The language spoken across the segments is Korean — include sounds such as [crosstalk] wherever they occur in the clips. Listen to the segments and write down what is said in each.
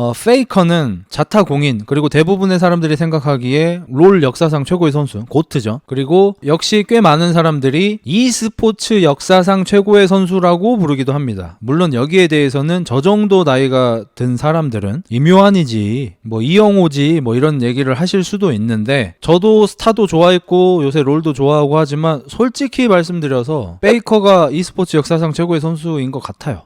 어, 페이커는 자타 공인 그리고 대부분의 사람들이 생각하기에 롤 역사상 최고의 선수 고트죠. 그리고 역시 꽤 많은 사람들이 e스포츠 역사상 최고의 선수라고 부르기도 합니다. 물론 여기에 대해서는 저 정도 나이가 든 사람들은 임요한이지 뭐 이영호지 뭐 이런 얘기를 하실 수도 있는데 저도 스타도 좋아했고 요새 롤도 좋아하고 하지만 솔직히 말씀드려서 페이커가 e스포츠 역사상 최고의 선수인 것 같아요.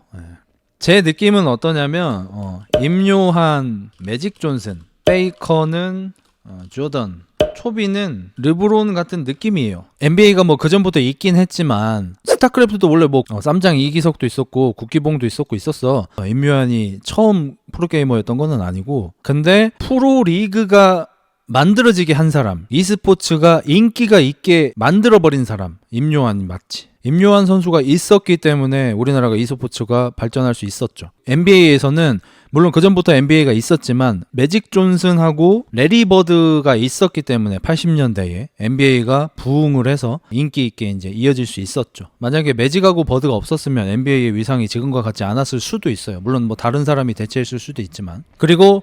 예. 제 느낌은 어떠냐면 어, 임요한, 매직 존슨, 페이커는 어, 조던, 초비는 르브론 같은 느낌이에요. NBA가 뭐 그전부터 있긴 했지만 스타크래프트도 원래 뭐 어, 쌈장 이기석도 있었고 국기봉도 있었고 있었어. 어, 임요한이 처음 프로게이머였던 거는 아니고 근데 프로 리그가 만들어지게 한 사람, e스포츠가 인기가 있게 만들어버린 사람, 임요한이 맞지. 임요한 선수가 있었기 때문에 우리나라가 e스포츠가 발전할 수 있었죠. NBA에서는 물론 그전부터 NBA가 있었지만 매직 존슨하고 레리 버드가 있었기 때문에 80년대에 NBA가 부흥을 해서 인기 있게 이제 이어질 수 있었죠. 만약에 매직하고 버드가 없었으면 NBA의 위상이 지금과 같지 않았을 수도 있어요. 물론 뭐 다른 사람이 대체했을 수도 있지만. 그리고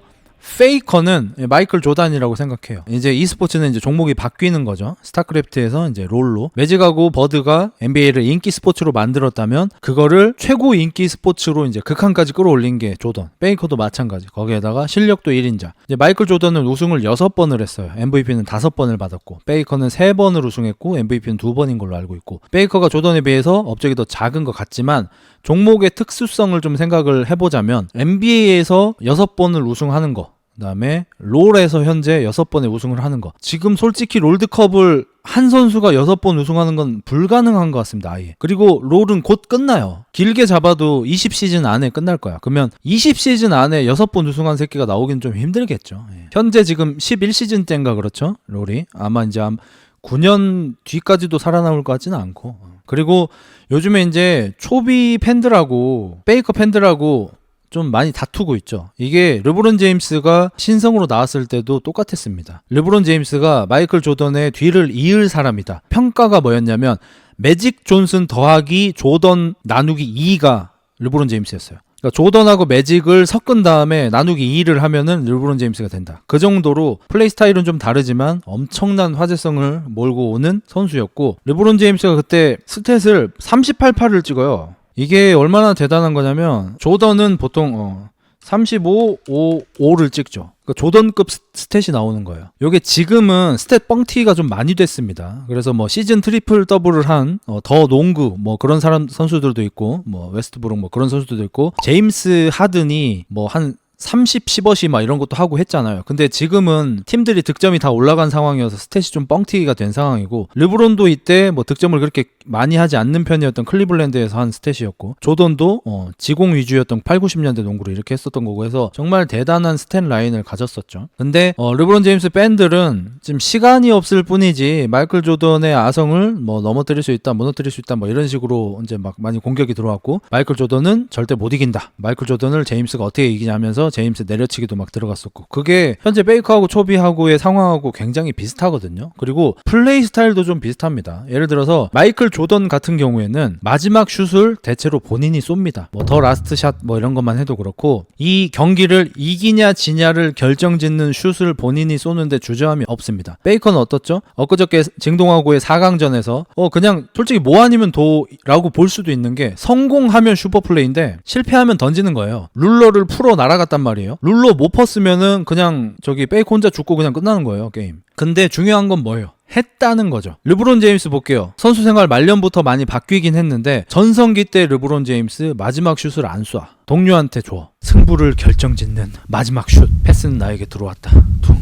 페이커는 마이클 조단이라고 생각해요. 이제 e스포츠는 이제 종목이 바뀌는 거죠. 스타크래프트에서 이제 롤로 매직하고 버드가 NBA를 인기 스포츠로 만들었다면 그거를 최고 인기 스포츠로 이제 극한까지 끌어올린 게 조던. 페이커도 마찬가지. 거기에다가 실력도 1인자. 이제 마이클 조던은 우승을 6번을 했어요. MVP는 5번을 받았고 페이커는 3번을 우승했고 MVP는 2번인 걸로 알고 있고 페이커가 조던에 비해서 업적이 더 작은 것 같지만 종목의 특수성을 좀 생각을 해보자면 NBA에서 6번을 우승하는 거 그다음에 롤에서 현재 6번의 우승을 하는 거. 지금 솔직히 롤드컵을 한 선수가 6번 우승하는 건 불가능한 것 같습니다 아예. 그리고 롤은 곧 끝나요. 길게 잡아도 20시즌 안에 끝날 거야. 그러면 20시즌 안에 6번 우승한 새끼가 나오긴 좀 힘들겠죠. 예. 현재 지금 11시즌 때인가 그렇죠 롤이? 아마 이제 한 9년 뒤까지도 살아남을 것 같지는 않고 그리고 요즘에 이제 초비 팬들하고 페이커 팬들하고 좀 많이 다투고 있죠. 이게 르브론 제임스가 신성으로 나왔을 때도 똑같았습니다. 르브론 제임스가 마이클 조던의 뒤를 이을 사람이다. 평가가 뭐였냐면 매직 존슨 더하기 조던 나누기 2가 르브론 제임스였어요. 그러니까 조던하고 매직을 섞은 다음에 나누기 2를 하면은 르브론 제임스가 된다. 그 정도로 플레이 스타일은 좀 다르지만 엄청난 화제성을 몰고 오는 선수였고 르브론 제임스가 그때 스탯을 38파를 찍어요. 이게 얼마나 대단한 거냐면 조던은 보통 어 35, 5, 5를 찍죠. 그러니까 조던급 스- 스탯이 나오는 거예요. 요게 지금은 스탯 뻥튀기가 좀 많이 됐습니다. 그래서 뭐 시즌 트리플 더블을 한더 농구 뭐 그런 사람 선수들도 있고 뭐 웨스트브룩 뭐 그런 선수들도 있고 제임스 하든이 뭐한 30, 10어시 막 이런 것도 하고 했잖아요. 근데 지금은 팀들이 득점이 다 올라간 상황이어서 스탯이 좀 뻥튀기가 된 상황이고 르브론도 이때 뭐 득점을 그렇게 많이 하지 않는 편이었던 클리블랜드에서 한 스탯이었고 조던도 어, 지공 위주였던 8, 90년대 농구를 이렇게 했었던 거고 해서 정말 대단한 스탯 라인을 가졌었죠. 근데 어, 르브론 제임스 팬들은 지금 시간이 없을 뿐이지 마이클 조던의 아성을 뭐 넘어뜨릴 수 있다, 무너뜨릴 수 있다 뭐 이런 식으로 이제 막 많이 공격이 들어왔고 마이클 조던은 절대 못 이긴다. 마이클 조던을 제임스가 어떻게 이기냐면서 제임스 내려치기도 막 들어갔었고 그게 현재 베이커하고 초비하고의 상황하고 굉장히 비슷하거든요. 그리고 플레이 스타일도 좀 비슷합니다. 예를 들어서 마이클 조던 같은 경우에는 마지막 슛을 대체로 본인이 쏩니다. 뭐 더 라스트 샷 뭐 이런 것만 해도 그렇고 이 경기를 이기냐 지냐를 결정짓는 슛을 본인이 쏘는데 주저함이 없습니다. 베이커는 어떻죠? 엊그저께 징동하고의 4강전에서 어 그냥 솔직히 뭐 아니면 도라고 볼 수도 있는 게 성공하면 슈퍼 플레이인데 실패하면 던지는 거예요. 룰러를 풀어 날아갔 단 말이에요. 룰러 못 펐으면은 그냥 저기 베이커 혼자 죽고 그냥 끝나는 거예요, 게임. 근데 중요한 건 뭐예요? 했다는 거죠. 르브론 제임스 볼게요. 선수 생활 말년부터 많이 바뀌긴 했는데 전성기 때 르브론 제임스 마지막 슛을 안 쏴. 동료한테 줘. 승부를 결정짓는 마지막 슛. 패스는 나에게 들어왔다. 퉁,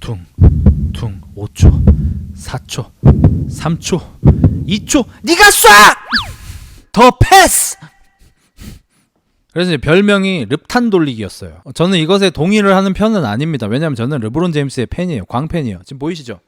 퉁, 퉁. 5초, 4초, 3초, 2초. 네가 쏴! 더 패스! 그래서 별명이 릅탄 돌리기였어요. 저는 이것에 동의를 하는 편은 아닙니다. 왜냐하면 저는 르브론 제임스의 팬이에요. 광팬이에요. 지금 보이시죠?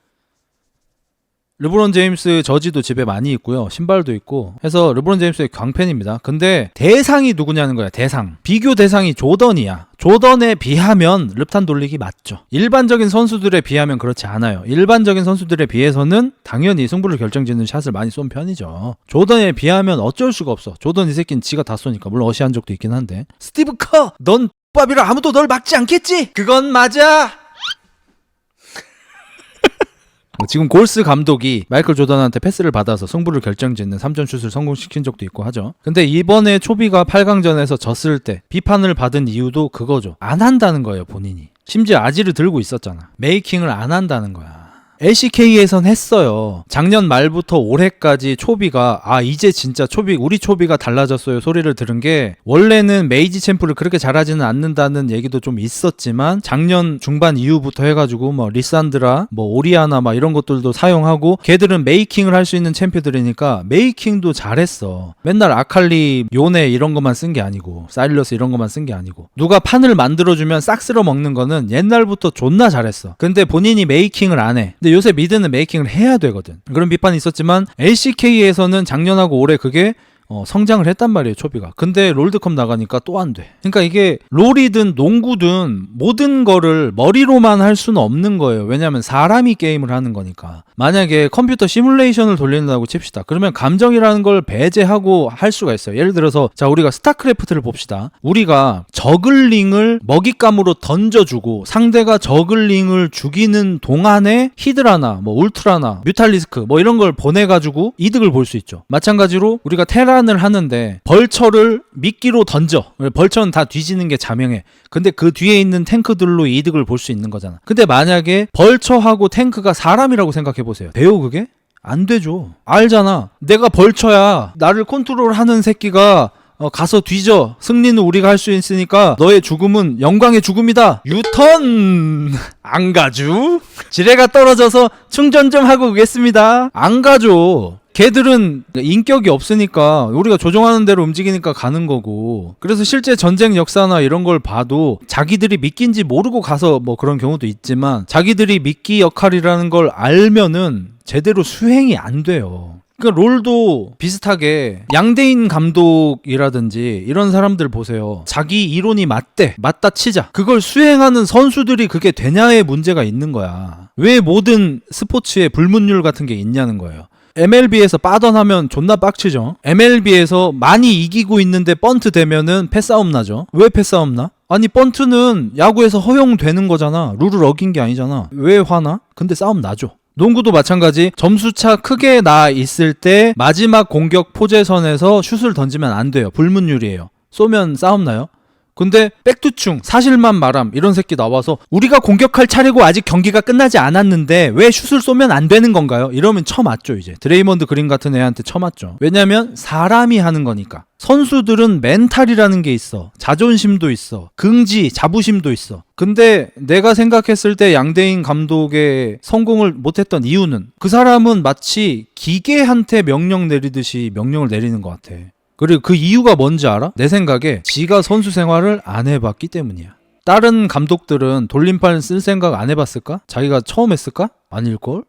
르브론 제임스 저지도 집에 많이 있고요. 신발도 있고 해서 르브론 제임스의 광팬입니다. 근데 대상이 누구냐는 거야. 대상. 비교 대상이 조던이야. 조던에 비하면 릅탄 돌리기 맞죠. 일반적인 선수들에 비하면 그렇지 않아요. 일반적인 선수들에 비해서는 당연히 승부를 결정짓는 샷을 많이 쏜 편이죠. 조던에 비하면 어쩔 수가 없어. 조던 이 새끼는 지가 다 쏘니까. 물론 어시한 적도 있긴 한데. 스티브 커! 넌 밥이라 아무도 널 막지 않겠지? 그건 맞아. 뭐 지금 골스 감독이 마이클 조던한테 패스를 받아서 승부를 결정짓는 3점 슛을 성공시킨 적도 있고 하죠. 근데 이번에 초비가 8강전에서 졌을 때 비판을 받은 이유도 그거죠. 안 한다는 거예요, 본인이. 심지어 아지를 들고 있었잖아. 메이킹을 안 한다는 거야. LCK에선 했어요. 작년 말부터 올해까지 초비가 아 이제 진짜 초비 우리 초비가 달라졌어요 소리를 들은 게 원래는 메이지 챔프를 그렇게 잘하지는 않는다는 얘기도 좀 있었지만 작년 중반 이후부터 해가지고 뭐 리산드라 뭐 오리아나 막 이런 것들도 사용하고 걔들은 메이킹을 할 수 있는 챔프들이니까 메이킹도 잘했어. 맨날 아칼리 요네 이런 것만 쓴 게 아니고 사일러스 이런 것만 쓴 게 아니고 누가 판을 만들어주면 싹 쓸어 먹는 거는 옛날부터 존나 잘했어. 근데 본인이 메이킹을 안 해. 근데 요새 미드는 메이킹을 해야 되거든. 그런 비판이 있었지만 LCK에서는 작년하고 올해 그게 어, 성장을 했단 말이에요, 초비가. 근데 롤드컵 나가니까 또 안 돼. 그러니까 이게 롤이든 농구든 모든 거를 머리로만 할 수는 없는 거예요. 왜냐하면 사람이 게임을 하는 거니까. 만약에 컴퓨터 시뮬레이션을 돌린다고 칩시다. 그러면 감정이라는 걸 배제하고 할 수가 있어요. 예를 들어서 자 우리가 스타크래프트를 봅시다. 우리가 저글링을 먹잇감으로 던져주고 상대가 저글링을 죽이는 동안에 히드라나 뭐 울트라나 뮤탈리스크 뭐 이런 걸 보내가지고 이득을 볼 수 있죠. 마찬가지로 우리가 테 란을 하는데 벌처를 미끼로 던져. 벌처는 다 뒤지는 게 자명해. 근데 그 뒤에 있는 탱크들로 이득을 볼 수 있는 거잖아. 근데 만약에 벌처하고 탱크가 사람이라고 생각해 보세요. 돼요 그게? 안 되죠. 알잖아. 내가 벌처야. 나를 컨트롤하는 새끼가 어, 가서 뒤져. 승리는 우리가 할 수 있으니까 너의 죽음은 영광의 죽음이다. 유턴 안 가주? 지뢰가 떨어져서 충전 좀 하고 오겠습니다. 안 가죠. 걔들은 인격이 없으니까 우리가 조종하는 대로 움직이니까 가는 거고 그래서 실제 전쟁 역사나 이런 걸 봐도 자기들이 미끼인지 모르고 가서 뭐 그런 경우도 있지만 자기들이 미끼 역할이라는 걸 알면은 제대로 수행이 안 돼요. 그러니까 롤도 비슷하게 양대인 감독이라든지 이런 사람들 보세요. 자기 이론이 맞대. 맞다 치자. 그걸 수행하는 선수들이 그게 되냐의 문제가 있는 거야. 왜 모든 스포츠에 불문율 같은 게 있냐는 거예요. MLB에서 빠던하면 존나 빡치죠. MLB에서 많이 이기고 있는데 번트 되면은 패싸움 나죠. 왜 패싸움 나? 아니 번트는 야구에서 허용되는 거잖아. 룰을 어긴 게 아니잖아. 왜 화나? 근데 싸움 나죠. 농구도 마찬가지 점수차 크게 나 있을 때 마지막 공격 포제선에서 슛을 던지면 안 돼요. 불문율이에요. 쏘면 싸움 나요? 근데 백투충 사실만 말함 이런 새끼 나와서 우리가 공격할 차례고 아직 경기가 끝나지 않았는데 왜 슛을 쏘면 안 되는 건가요? 이러면 쳐맞죠 이제. 드레이먼드 그린 같은 애한테 쳐맞죠. 왜냐면 사람이 하는 거니까. 선수들은 멘탈이라는 게 있어. 자존심도 있어. 긍지 자부심도 있어. 근데 내가 생각했을 때 양대인 감독의 성공을 못했던 이유는 그 사람은 마치 기계한테 명령 내리듯이 명령을 내리는 것 같아 그리고 그 이유가 뭔지 알아? 내 생각에 지가 선수 생활을 안 해봤기 때문이야. 다른 감독들은 돌림판 쓸 생각 안 해봤을까? 자기가 처음 했을까? 아닐걸?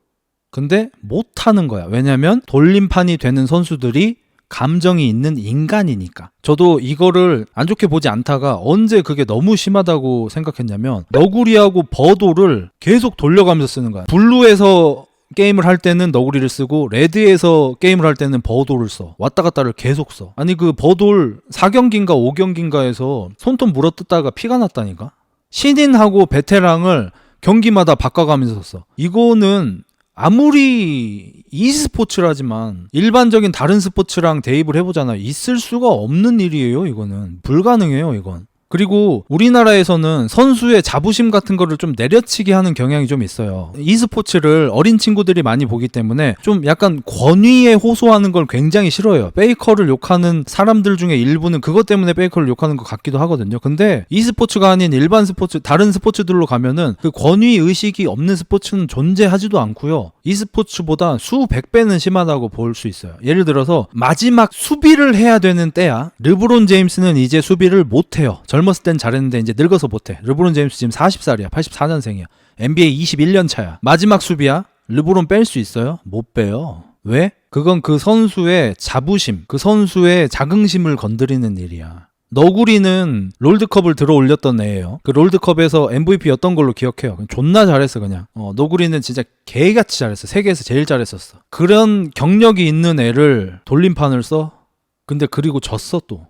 근데 못하는 거야. 왜냐면 돌림판이 되는 선수들이 감정이 있는 인간이니까. 저도 이거를 안 좋게 보지 않다가 언제 그게 너무 심하다고 생각했냐면 너구리하고 버도를 계속 돌려가면서 쓰는 거야. 블루에서 게임을 할 때는 너구리를 쓰고 레드에서 게임을 할 때는 버돌을 써. 왔다 갔다를 계속 써. 아니 그 버돌 4경기인가 5경기인가에서 손톱 물어뜯다가 피가 났다니까? 신인하고 베테랑을 경기마다 바꿔가면서 써. 이거는 아무리 e스포츠라지만 일반적인 다른 스포츠랑 대입을 해보잖아요. 있을 수가 없는 일이에요 이거는. 불가능해요 이건 그리고 우리나라에서는 선수의 자부심 같은 거를 좀 내려치게 하는 경향이 좀 있어요. e스포츠를 어린 친구들이 많이 보기 때문에 좀 약간 권위에 호소하는 걸 굉장히 싫어해요. 베이커를 욕하는 사람들 중에 일부는 그것 때문에 베이커를 욕하는 것 같기도 하거든요. 근데 e스포츠가 아닌 일반 스포츠, 다른 스포츠들로 가면은 그 권위 의식이 없는 스포츠는 존재하지도 않고요. e스포츠보다 수백 배는 심하다고 볼 수 있어요. 예를 들어서 마지막 수비를 해야 되는 때야. 르브론 제임스는 이제 수비를 못 해요. 젊었을 땐 잘했는데 이제 늙어서 못해. 르브론 제임스 지금 40살이야. 84년생이야. NBA 21년 차야. 마지막 수비야. 르브론 뺄 수 있어요? 못 빼요. 왜? 그건 그 선수의 자부심, 그 선수의 자긍심을 건드리는 일이야. 너구리는 롤드컵을 들어 올렸던 애예요. 그 롤드컵에서 MVP였던 걸로 기억해요. 존나 잘했어 그냥. 어, 너구리는 진짜 개같이 잘했어. 세계에서 제일 잘했었어. 그런 경력이 있는 애를 돌림판을 써. 근데 그리고 졌어 또.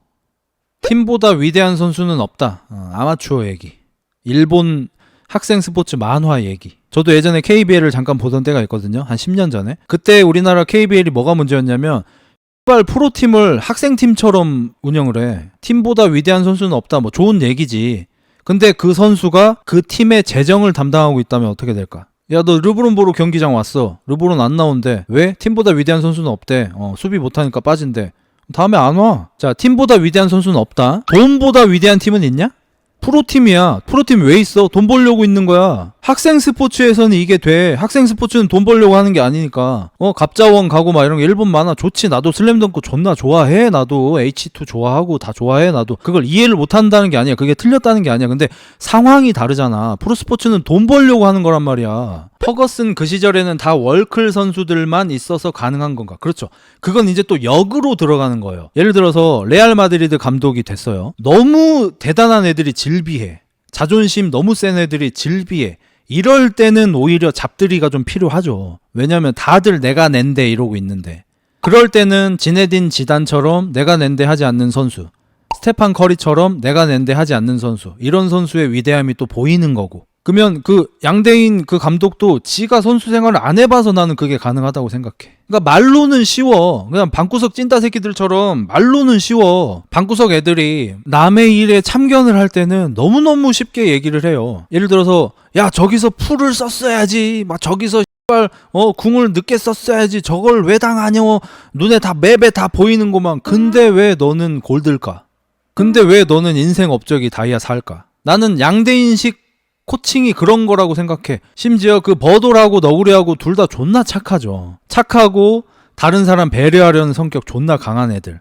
팀보다 위대한 선수는 없다. 어, 아마추어 얘기. 일본 학생 스포츠 만화 얘기. 저도 예전에 KBL을 잠깐 보던 때가 있거든요. 한 10년 전에. 그때 우리나라 KBL이 뭐가 문제였냐면 발 프로팀을 학생팀처럼 운영을 해. 팀보다 위대한 선수는 없다. 뭐 좋은 얘기지. 근데 그 선수가 그 팀의 재정을 담당하고 있다면 어떻게 될까? 야, 너 르브론 보러 경기장 왔어. 르브론 안 나온대. 왜? 팀보다 위대한 선수는 없대. 어, 수비 못하니까 빠진대. 다음에 안 와. 자, 팀보다 위대한 선수는 없다. 돈보다 위대한 팀은 있냐? 프로팀이야. 프로팀 왜 있어? 돈 벌려고 있는 거야. 학생 스포츠에서는 이게 돼. 학생 스포츠는 돈 벌려고 하는 게 아니니까. 어, 갑자원 가고 막 이런 게 일본 만화 좋지. 나도 슬램덩크 존나 좋아해. 나도 H2 좋아하고 다 좋아해. 나도. 그걸 이해를 못 한다는 게 아니야. 그게 틀렸다는 게 아니야. 근데 상황이 다르잖아. 프로스포츠는 돈 벌려고 하는 거란 말이야. 퍼거슨 그 시절에는 다 월클 선수들만 있어서 가능한 건가? 그렇죠. 그건 이제 또 역으로 들어가는 거예요. 예를 들어서 레알 마드리드 감독이 됐어요. 너무 대단한 애들이 질비해. 자존심 너무 센 애들이 질비해. 이럴 때는 오히려 잡들이가 좀 필요하죠. 왜냐면 다들 내가 낸데 이러고 있는데. 그럴 때는 지네딘 지단처럼 내가 낸데 하지 않는 선수. 스테판 커리처럼 내가 낸데 하지 않는 선수. 이런 선수의 위대함이 또 보이는 거고. 그러면 그 양대인 그 감독도 지가 선수 생활을 안 해봐서 나는 그게 가능하다고 생각해. 그러니까 말로는 쉬워. 그냥 방구석 찐따 새끼들처럼 말로는 쉬워. 방구석 애들이 남의 일에 참견을 할 때는 너무너무 쉽게 얘기를 해요. 예를 들어서 야 저기서 풀을 썼어야지. 막 저기서 어 궁을 늦게 썼어야지. 저걸 왜 당하냐. 눈에 다 맵에 다 보이는 것만. 근데 왜 너는 골들까? 근데 왜 너는 인생 업적이 다이아 살까? 나는 양대인식 코칭이 그런 거라고 생각해. 심지어 그 버돌하고 너구리하고 둘 다 존나 착하죠. 착하고 다른 사람 배려하려는 성격 존나 강한 애들.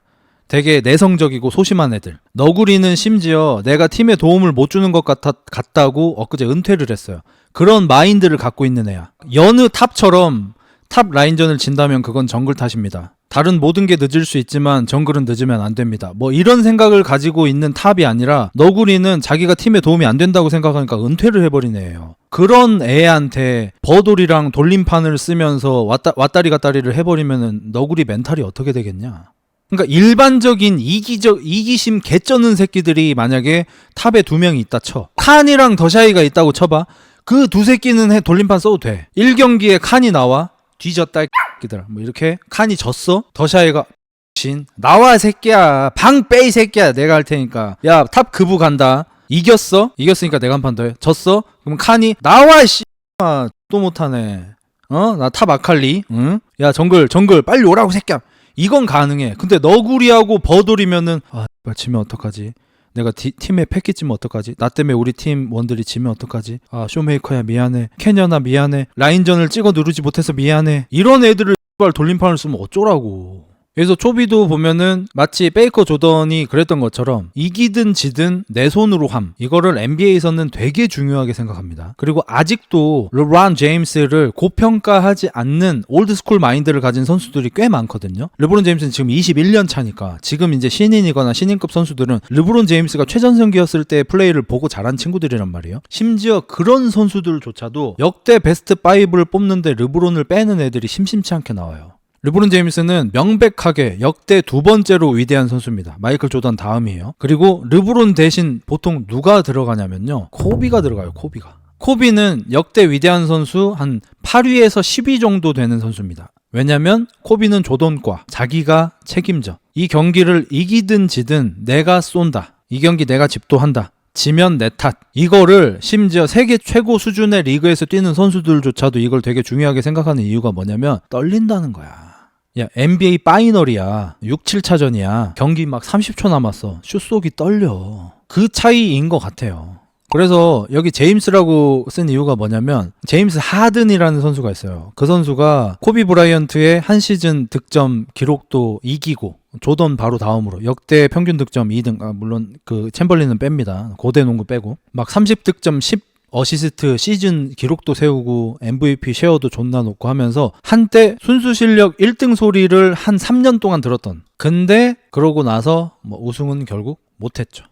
되게 내성적이고 소심한 애들. 너구리는 심지어 내가 팀에 도움을 못 주는 것 같아, 같다고 엊그제 은퇴를 했어요. 그런 마인드를 갖고 있는 애야. 여느 탑처럼 탑 라인전을 진다면 그건 정글 탓입니다. 다른 모든 게 늦을 수 있지만 정글은 늦으면 안 됩니다. 뭐 이런 생각을 가지고 있는 탑이 아니라 너구리는 자기가 팀에 도움이 안 된다고 생각하니까 은퇴를 해버린 애예요. 그런 애한테 버돌이랑 돌림판을 쓰면서 왔다, 왔다리 갔다리를 해버리면은 너구리 멘탈이 어떻게 되겠냐? 그러니까 일반적인 이기적 이기심 개쩌는 새끼들이 만약에 탑에 두 명이 있다 쳐. 칸이랑 더샤이가 있다고 쳐봐. 그 두 새끼는 해 돌림판 써도 돼. 1경기에 칸이 나와. 뒤졌다 새끼들아. 뭐 이렇게 칸이 졌어. 더샤이가 신 나와 새끼야. 방 빼이 새끼야. 내가 할 테니까. 야 탑 그부 간다. 이겼어? 이겼으니까 내가 한 판 더 해. 졌어? 그럼 칸이 나와 씨. 아, 또 못하네. 어? 나 탑 아칼리. 응? 야 정글 정글 빨리 오라고 새끼야. 이건 가능해. 근데 너구리하고 버돌이면은 아, 지면 어떡하지? 내가 디- 팀에 패키 찌면 어떡하지? 나 때문에 우리 팀 원들이 지면 어떡하지? 아, 쇼메이커야 미안해. 캐녀나 미안해. 라인전을 찍어 누르지 못해서 미안해. 이런 애들을 돌림판을 쓰면 어쩌라고. 그래서 초비도 보면은 마치 베이커 조던이 그랬던 것처럼 이기든 지든 내 손으로 함 이거를 NBA에서는 되게 중요하게 생각합니다. 그리고 아직도 르브론 제임스를 고평가하지 않는 올드스쿨 마인드를 가진 선수들이 꽤 많거든요. 르브론 제임스는 지금 21년 차니까 지금 이제 신인이거나 신인급 선수들은 르브론 제임스가 최전성기였을 때 플레이를 보고 자란 친구들이란 말이에요. 심지어 그런 선수들조차도 역대 베스트 5를 뽑는데 르브론을 빼는 애들이 심심치 않게 나와요. 르브론 제임스는 명백하게 역대 두 번째로 위대한 선수입니다. 마이클 조던 다음이에요. 그리고 르브론 대신 보통 누가 들어가냐면요. 코비가 들어가요. 코비가. 코비는 역대 위대한 선수 한 8위에서 10위 정도 되는 선수입니다. 왜냐면 코비는 조던과 자기가 책임져. 이 경기를 이기든 지든 내가 쏜다. 이 경기 내가 집도한다. 지면 내 탓. 이거를 심지어 세계 최고 수준의 리그에서 뛰는 선수들조차도 이걸 되게 중요하게 생각하는 이유가 뭐냐면 떨린다는 거야. 야, NBA 파이널이야. 6, 7차전이야. 경기 막 30초 남았어. 슛 쏘기 떨려. 그 차이인 것 같아요. 그래서 여기 제임스라고 쓴 이유가 뭐냐면 제임스 하든이라는 선수가 있어요. 그 선수가 코비 브라이언트의 한 시즌 득점 기록도 이기고 조던 바로 다음으로 역대 평균 득점 2등 아 물론 그 챔벌린은 뺍니다. 고대 농구 빼고 막 30 득점 10 어시스트 시즌 기록도 세우고 MVP 쉐어도 존나 높고 하면서 한때 순수 실력 1등 소리를 한 3년 동안 들었던 근데 그러고 나서 뭐 우승은 결국 못했죠.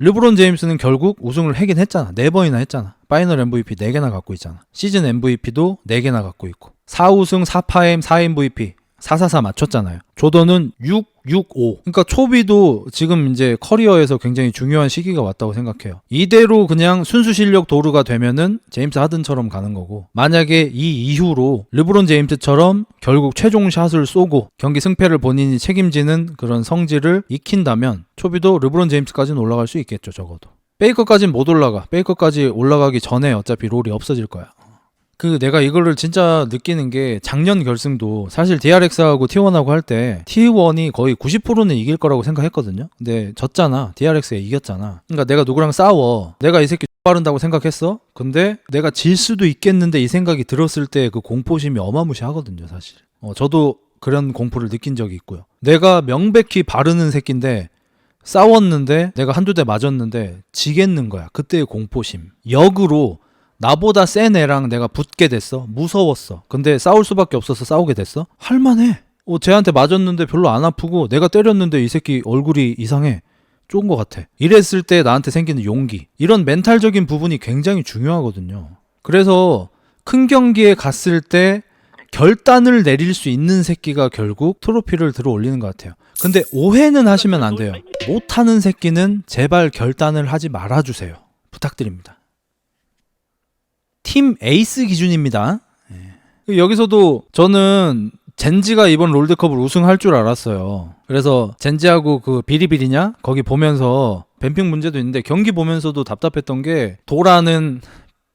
르브론 제임스는 결국 우승을 하긴 했잖아. 네 번이나 했잖아. 파이널 MVP 4개나 갖고 있잖아. 시즌 MVP도 4개나 갖고 있고. 4우승, 4파임, 4MVP. 444 맞췄잖아요. 조던은 665. 그러니까 초비도 지금 이제 커리어에서 굉장히 중요한 시기가 왔다고 생각해요. 이대로 그냥 순수 실력 도루가 되면은 제임스 하든처럼 가는 거고 만약에 이 이후로 르브론 제임스처럼 결국 최종 샷을 쏘고 경기 승패를 본인이 책임지는 그런 성질을 익힌다면 초비도 르브론 제임스까지는 올라갈 수 있겠죠, 적어도. 베이커까지는 못 올라가. 베이커까지 올라가기 전에 어차피 롤이 없어질 거야. 그 내가 이거를 진짜 느끼는 게 작년 결승도 사실 DRX하고 T1하고 할 때 T1이 거의 90%는 이길 거라고 생각했거든요. 근데 졌잖아. DRX가 이겼잖아. 그러니까 내가 누구랑 싸워. 내가 이 새끼 빠른다고 생각했어. 근데 내가 질 수도 있겠는데 이 생각이 들었을 때 그 공포심이 어마무시하거든요, 사실. 어, 저도 그런 공포를 느낀 적이 있고요. 내가 명백히 바르는 새끼인데 싸웠는데 내가 한두 대 맞았는데 지겠는 거야. 그때의 공포심. 역으로 나보다 센 애랑 내가 붙게 됐어. 무서웠어. 근데 싸울 수밖에 없어서 싸우게 됐어. 할만해. 어, 쟤한테 맞았는데 별로 안 아프고 내가 때렸는데 이 새끼 얼굴이 이상해. 좋은 것 같아. 이랬을 때 나한테 생기는 용기. 이런 멘탈적인 부분이 굉장히 중요하거든요. 그래서 큰 경기에 갔을 때 결단을 내릴 수 있는 새끼가 결국 트로피를 들어 올리는 것 같아요. 근데 오해는 하시면 안 돼요. 못하는 새끼는 제발 결단을 하지 말아주세요. 부탁드립니다. 팀 에이스 기준입니다. 예. 여기서도 저는 젠지가 이번 롤드컵을 우승할 줄 알았어요. 그래서 젠지하고 그 비리비리냐 거기 보면서 뱀핑 문제도 있는데 경기 보면서도 답답했던 게 도라는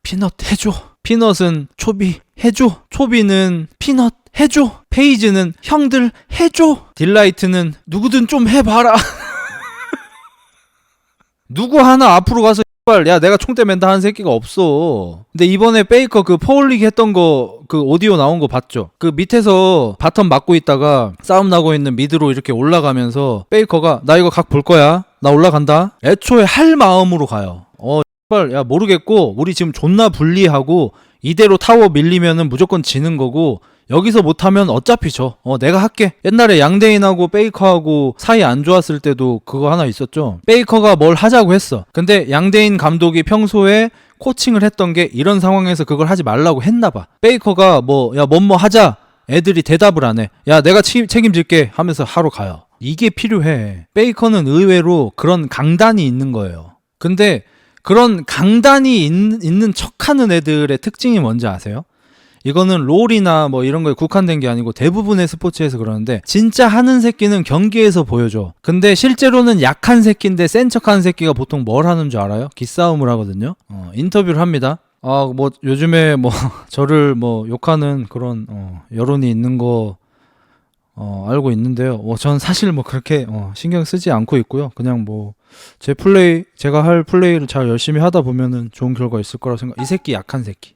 피넛 해줘. 피넛은 초비 해줘. 초비는 피넛 해줘. 페이지는 형들 해줘. 딜라이트는 누구든 좀 해봐라. [laughs] 누구 하나 앞으로 가서 X발, 야 내가 총대 맨다 하는 새끼가 없어. 근데 이번에 베이커 그 퍼올릭 했던 거 그 오디오 나온 거 봤죠? 그 밑에서 바텀 맞고 있다가 싸움 나고 있는 미드로 이렇게 올라가면서 베이커가 나 이거 각 볼 거야. 나 올라간다. 애초에 할 마음으로 가요. 어 X발, 야 모르겠고 우리 지금 존나 불리하고 이대로 타워 밀리면은 무조건 지는 거고 여기서 못하면 어차피 져. 어, 내가 할게. 옛날에 양대인하고 베이커하고 사이 안 좋았을 때도 그거 하나 있었죠. 베이커가 뭘 하자고 했어. 근데 양대인 감독이 평소에 코칭을 했던 게 이런 상황에서 그걸 하지 말라고 했나 봐. 베이커가 뭐, 야, 뭐뭐 하자. 애들이 대답을 안 해. 야, 내가 치- 책임질게 하면서 하러 가요. 이게 필요해. 베이커는 의외로 그런 강단이 있는 거예요. 근데 그런 강단이 있, 있는 척하는 애들의 특징이 뭔지 아세요? 이거는 롤이나 뭐 이런 거에 국한된 게 아니고 대부분의 스포츠에서 그러는데 진짜 하는 새끼는 경기에서 보여줘. 근데 실제로는 약한 새끼인데 센 척하는 새끼가 보통 뭘 하는 줄 알아요? 기싸움을 하거든요. 어, 인터뷰를 합니다. 아 뭐 요즘에 뭐 [laughs] 저를 뭐 욕하는 그런 어, 여론이 있는 거 어, 알고 있는데요. 어, 전 사실 뭐 그렇게 어, 신경 쓰지 않고 있고요. 그냥 뭐 제 플레이 제가 할 플레이를 잘 열심히 하다 보면은 좋은 결과 있을 거라고 생각. 이 새끼 약한 새끼.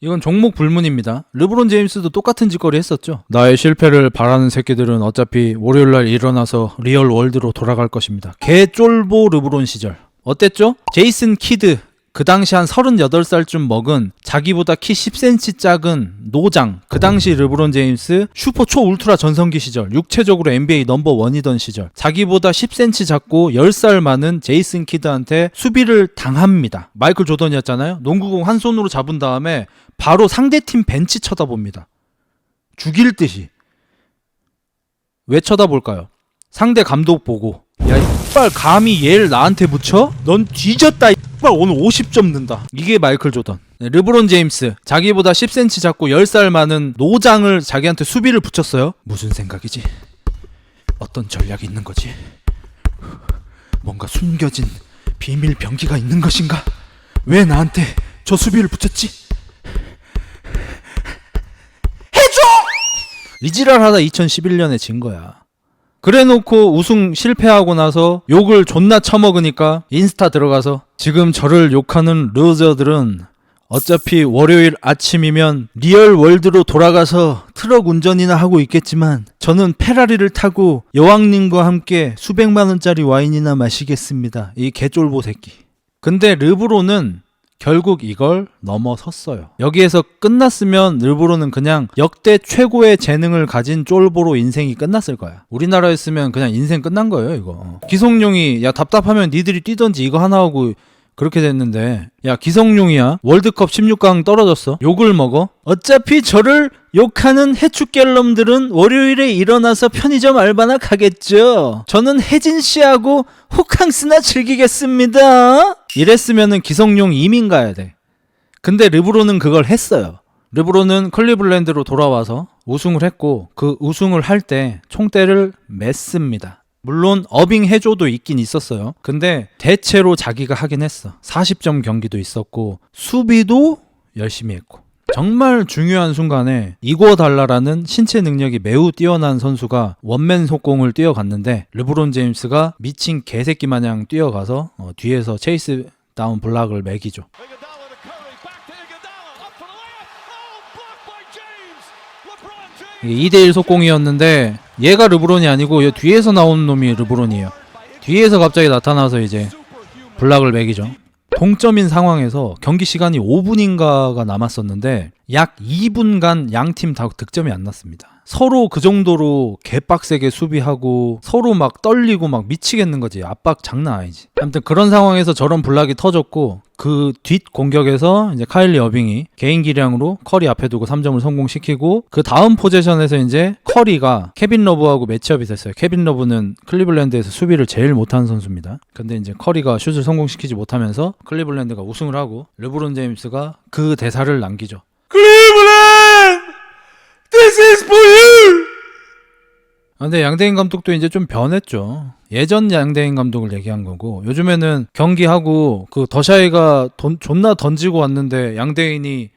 이건 종목 불문입니다. 르브론 제임스도 똑같은 짓거리 했었죠. 나의 실패를 바라는 새끼들은 어차피 월요일날 일어나서 리얼 월드로 돌아갈 것입니다. 개 쫄보 르브론 시절. 어땠죠? 제이슨 키드. 그 당시 한 38살쯤 먹은 자기보다 키 10cm 작은 노장. 그 당시 르브론 제임스 슈퍼 초 울트라 전성기 시절. 육체적으로 NBA 넘버 원이던 시절. 자기보다 10cm 작고 10살 많은 제이슨 키드한테 수비를 당합니다. 마이클 조던이었잖아요. 농구공 한 손으로 잡은 다음에 바로 상대팀 벤치 쳐다봅니다. 죽일 듯이. 왜 쳐다볼까요? 상대 감독 보고 야 이빨 감히 얘를 나한테 붙여? 넌 뒤졌다 이빨 오늘 50점 는다 이게 마이클 조던 네, 르브론 제임스 자기보다 10cm 작고 10살 많은 노장을 자기한테 수비를 붙였어요 무슨 생각이지? 어떤 전략이 있는 거지? 뭔가 숨겨진 비밀 병기가 있는 것인가? 왜 나한테 저 수비를 붙였지? 해줘! 이지랄하다 2011년에 진 거야. 그래놓고 우승 실패하고 나서 욕을 존나 처먹으니까 인스타 들어가서 지금 저를 욕하는 루저들은 어차피 월요일 아침이면 리얼 월드로 돌아가서 트럭 운전이나 하고 있겠지만 저는 페라리를 타고 여왕님과 함께 수백만 원짜리 와인이나 마시겠습니다. 이 개쫄보 새끼. 근데 르브로는 결국 이걸 넘어섰어요. 여기에서 끝났으면 르브로는 그냥 역대 최고의 재능을 가진 쫄보로 인생이 끝났을 거야. 우리나라였으면 그냥 인생 끝난 거예요, 이거. 기성용이 야 답답하면 니들이 뛰던지 이거 하나 하고 그렇게 됐는데 야 기성용이야. 월드컵 16강 떨어졌어. 욕을 먹어? 어차피 저를 욕하는 해축갤럼들은 월요일에 일어나서 편의점 알바나 가겠죠. 저는 혜진 씨하고 호캉스나 즐기겠습니다. 이랬으면은 기성용 이민 가야 돼. 근데 르브론은 그걸 했어요. 르브론은 클리블랜드로 돌아와서 우승을 했고 그 우승을 할 때 총대를 맸습니다. 물론 어빙 해줘도 있긴 있었어요. 근데 대체로 자기가 하긴 했어. 40점 경기도 있었고 수비도 열심히 했고 정말 중요한 순간에 이고 달라라는 신체 능력이 매우 뛰어난 선수가 원맨 속공을 뛰어갔는데 르브론 제임스가 미친 개새끼 마냥 뛰어가서 어, 뒤에서 체이스 다운 블락을 매기죠. 2대1 속공이었는데 얘가 르브론이 아니고 이 뒤에서 나오는 놈이 르브론이에요. 뒤에서 갑자기 나타나서 이제 블락을 매기죠. 동점인 상황에서 경기 시간이 5분인가가 남았었는데 약 2분간 양 팀 다 득점이 안 났습니다. 서로 그 정도로 개빡세게 수비하고 서로 막 떨리고 막 미치겠는 거지. 압박 장난 아니지. 아무튼 그런 상황에서 저런 블락이 터졌고 그 뒷 공격에서 이제 카일리 어빙이 개인 기량으로 커리 앞에 두고 3점을 성공시키고 그 다음 포지션에서 이제 커리가 케빈 러브하고 매치업이 됐어요. 케빈 러브는 클리블랜드에서 수비를 제일 못하는 선수입니다. 근데 이제 커리가 슛을 성공시키지 못하면서 클리블랜드가 우승을 하고 르브론 제임스가 그 대사를 남기죠. 클리블랜드! This is for you! 아, 근데 양대인 감독도 이제 좀 변했죠. 예전 양대인 감독을 얘기한 거고 요즘에는 경기하고 그 더샤이가 돈, 존나 던지고 왔는데 양대인이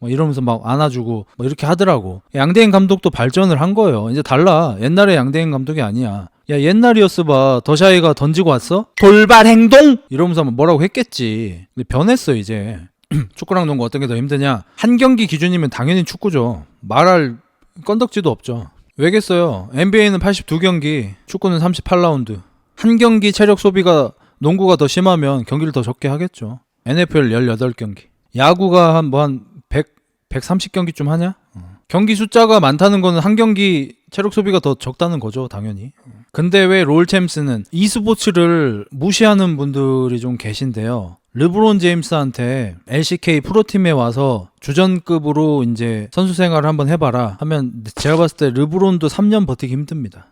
뭐 이러면서 막 안아주고 뭐 이렇게 하더라고. 양대인 감독도 발전을 한 거예요. 이제 달라. 옛날에 양대인 감독이 아니야. 야 옛날이었어 봐. 더샤이가 던지고 왔어? 돌발 행동! 이러면서 막 뭐라고 했겠지. 근데 변했어 이제. [clears throat] 축구랑 농구 어떤 게 더 힘드냐? 한 경기 기준이면 당연히 축구죠. 말할 건덕지도 없죠. 왜겠어요? NBA는 82경기, 축구는 38라운드. 한 경기 체력 소비가 농구가 더 심하면 경기를 더 적게 하겠죠. NFL 18경기. 야구가 한 뭐 한 100, 130경기쯤 하냐? 어. 경기 숫자가 많다는 거는 한 경기 체력 소비가 더 적다는 거죠, 당연히. 근데 왜 롤챔스는 e스포츠를 무시하는 분들이 좀 계신데요. 르브론 제임스한테 LCK 프로팀에 와서 주전급으로 이제 선수 생활을 한번 해봐라 하면 제가 봤을 때 르브론도 3년 버티기 힘듭니다.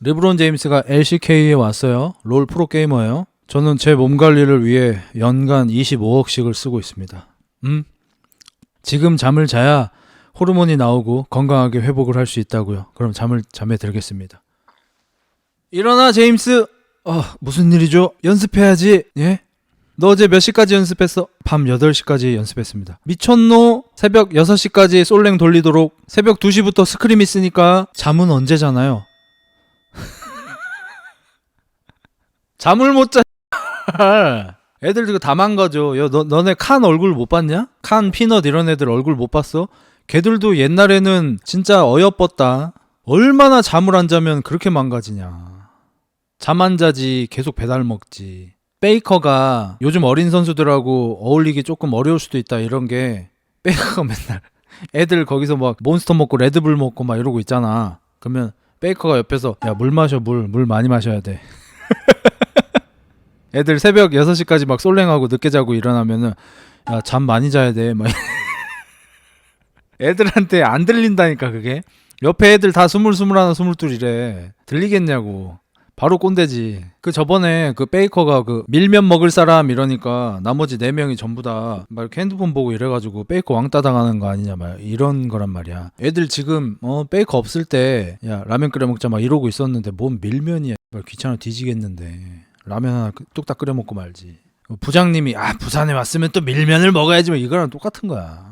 르브론 제임스가 LCK에 왔어요. 롤 프로게이머예요. 저는 제 몸 관리를 위해 연간 25억씩을 쓰고 있습니다. 음? 지금 잠을 자야 호르몬이 나오고 건강하게 회복을 할 수 있다고요. 그럼 잠을 잠에 들겠습니다. 일어나 제임스. 어, 무슨 일이죠? 연습해야지. 예? 너 어제 몇 시까지 연습했어? 밤 8시까지 연습했습니다. 미쳤노? 새벽 6시까지 솔랭 돌리도록 새벽 2시부터 스크림 있으니까 잠은 언제 자나요? [laughs] 잠을 못 자. [laughs] 애들 그거 다 망가져. 야, 너, 너네 칸 얼굴 못 봤냐? 칸, 피넛 이런 애들 얼굴 못 봤어? 걔들도 옛날에는 진짜 어여뻤다. 얼마나 잠을 안 자면 그렇게 망가지냐. 잠 안 자지 계속 배달 먹지. 베이커가 요즘 어린 선수들하고 어울리기 조금 어려울 수도 있다 이런 게 베이커가 [laughs] 맨날 애들 거기서 막 몬스터 먹고 레드불 먹고 막 이러고 있잖아. 그러면 베이커가 옆에서 야 물 마셔 물물 많이 마셔야 돼. [laughs] 애들 새벽 6시까지 막 솔랭하고 늦게 자고 일어나면은 야 잠 많이 자야 돼. 막 [laughs] 애들한테 안 들린다니까 그게. 옆에 애들 다 스물스물하나 스물둘이래. 들리겠냐고. 바로 꼰대지. 그 저번에 그 베이커가 그 밀면 먹을 사람 이러니까 나머지 네 명이 전부 다 막 이렇게 핸드폰 보고 이래가지고 베이커 왕따 당하는 거 아니냐 막 이런 거란 말이야. 애들 지금 어 베이커 없을 때 야 라면 끓여 먹자 막 이러고 있었는데 뭔 밀면이야. 말 귀찮아 뒤지겠는데 라면 하나 그 뚝딱 끓여 먹고 말지. 부장님이 아 부산에 왔으면 또 밀면을 먹어야지 뭐 이거랑 똑같은 거야.